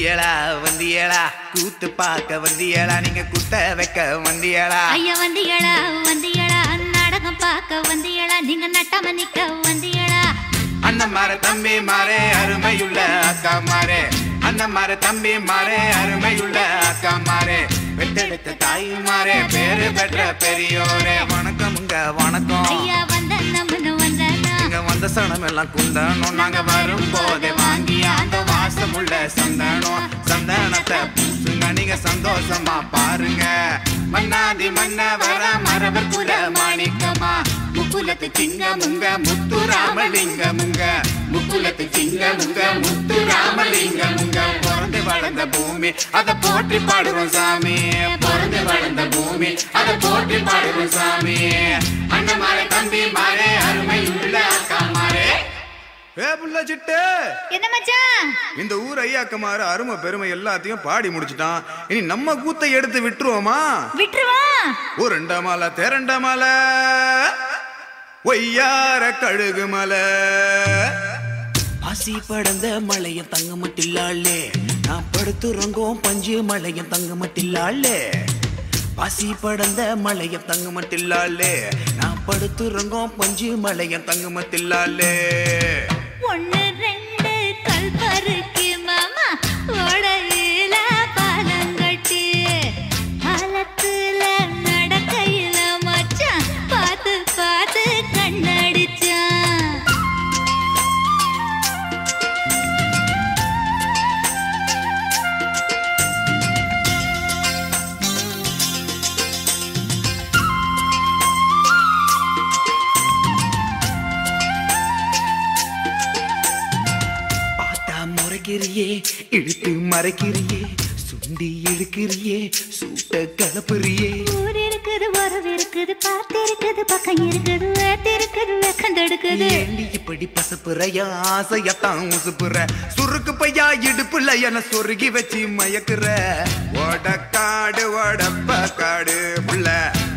வந்தியலா வந்தியலா. கூத்து பார்க்க வந்தியலா நீங்க குத்த வைக்க வந்தியலா. ஐயா வந்தியளா வந்தியளா நாடகம் பார்க்க வந்தியளா நீங்க நட்டாம நிக்க வந்தியளா அண்ணன் மாற தம்பி மாறே அருமையுள்ள அக்கா மாறே அண்ணன் மாற தம்பி மாறே அருமையுள்ள அக்கா மாறே பெற்றெடுத்த தாய் மாறே பேரு பெற்ற பெரியோரே. வணக்கமுங்க வணக்கம். ஐயா அந்த சனம் எல்லாம் குந்தணும் நாங்க வரும் போதே வாங்கி அந்த வாசமுள்ள சந்தனம் சந்தனத்தை பூசுங்க நீங்க சந்தோஷமா பாருங்க. மன்னாதி மன்ன வர மரபர் குல மாணிக்கமா. முக்குலத்து சிங்க முங்க முத்து ராமலிங்க முங்க முக்குலத்து சிங்க முங்க முத்து ராமலிங்க முங்க பிறந்து வளர்ந்த பூமி அதை போற்றி பாடுறோம் சாமி. பிறந்து வளர்ந்த பூமி அதை போற்றி பாடுறோம் சாமி. ஏ புள்ள சிட்டு. என்ன மச்சான்? இந்த ஊர் ஐயாக்கமாறு அருமை பெருமை எல்லாத்தையும் பாடி முடிச்சிட்டான். இனி நம்ம கூத்தை எடுத்து விட்டுருவோமா? விட்டுருவா? ஒரு ரெண்டா மாலை தேரண்டா மாலை. ஒய்யார கழுகு மலை. ஆசி படந்த மழையும் தங்க மட்டில்லாளே நான் படுத்துறங்கும் பஞ்சு மழையும் தங்க மட்டில்லாளே பாசி படந்த மழையும் தங்க மட்டில்லாளே நான் படுத்துறங்கும் பஞ்சு மழையும் தங்க மட்டில்லாளே ஒண்ணு முறைக்கிறியே இழுத்து மறைக்கிறியே சுண்டி இழுக்கிறியே சூட்ட கலப்புறியே. ஊர் இருக்குது உறவு இருக்குது பார்த்து இருக்குது பக்கம் இருக்குது வேத்து இருக்குது வெக்கந்தெடுக்குது. ஏண்டி இப்படி பசப்புறையா ஆசையத்தான் உசுப்புற? சுருக்கு பையா இடுப்புல என சொருகி வச்சு மயக்குற? ஓடக்காடு ஓடப்ப காடு புள்ள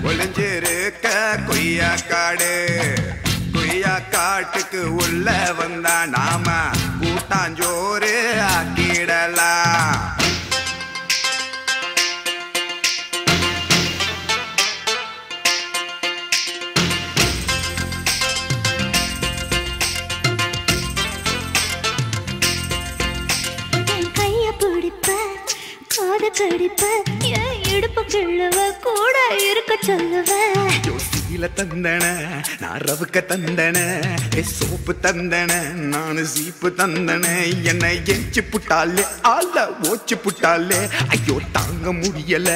ஒளிஞ்சிருக்க கொய்யா காடு. கொய்யா காட்டுக்கு உள்ள வந்தா நாம கூட்டாஞ்சோறு காது கடிப்ப. என் இடுப்பு கிள்ளுவ கூட இருக்க சொல்லுவ. யோசியில தந்தன நான் ரவுக்க தந்தன சோப்பு தந்தன நானு சீப்பு தந்தன. என்னை எச்சு புட்டாலே ஆள ஓச்சு புட்டாலே. ஐயோ தாங்க முடியல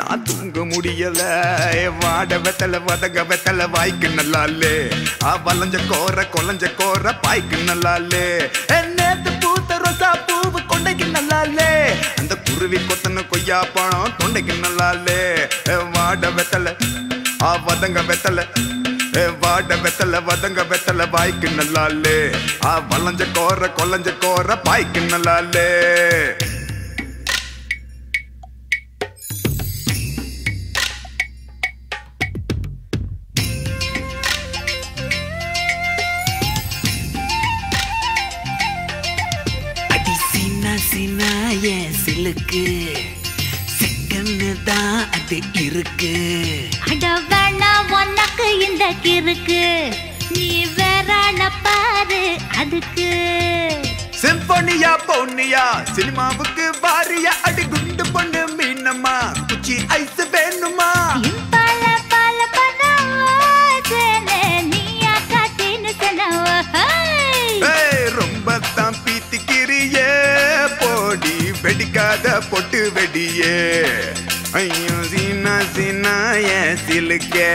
நான் தூங்க முடியல. வாட வெத்தல வதக வெத்தல வாய்க்கு நல்லாலே. ஆ வளைஞ்ச கோர கொலைஞ்ச கோர பாய்க்கு நல்லாலே. நேத்து பூத்த ரோசா பூவு கொண்டைக்கு நல்லாலே. அந்த குருவி கொத்தன கொய்யா பழம் தொண்டைக்கு நல்லாலே. வாட வெத்தல ஆ வதங்க வெத்தல. வாட வெத்தல வதங்க வெத்தல வாய்க்கு நல்லாலே. ஆ வளைஞ்ச கோர கொலஞ்ச கோர பாய்க்கு நல்லாலே. என் சிலுக்கு செகண்ட் தான் அது இருக்கு. அட வேணா உனக்கு இந்த கிறுக்கு நீ வேறான பாரு அதுக்கு. சிம்பனியா பொன்னியா சினிமாவுக்கு வாரியா அடி குண்டு பொண்ணு வெடிக்காத பொட்டு வெடியே. ஐயோ சீனா சீனா ஏ சிலுக்கே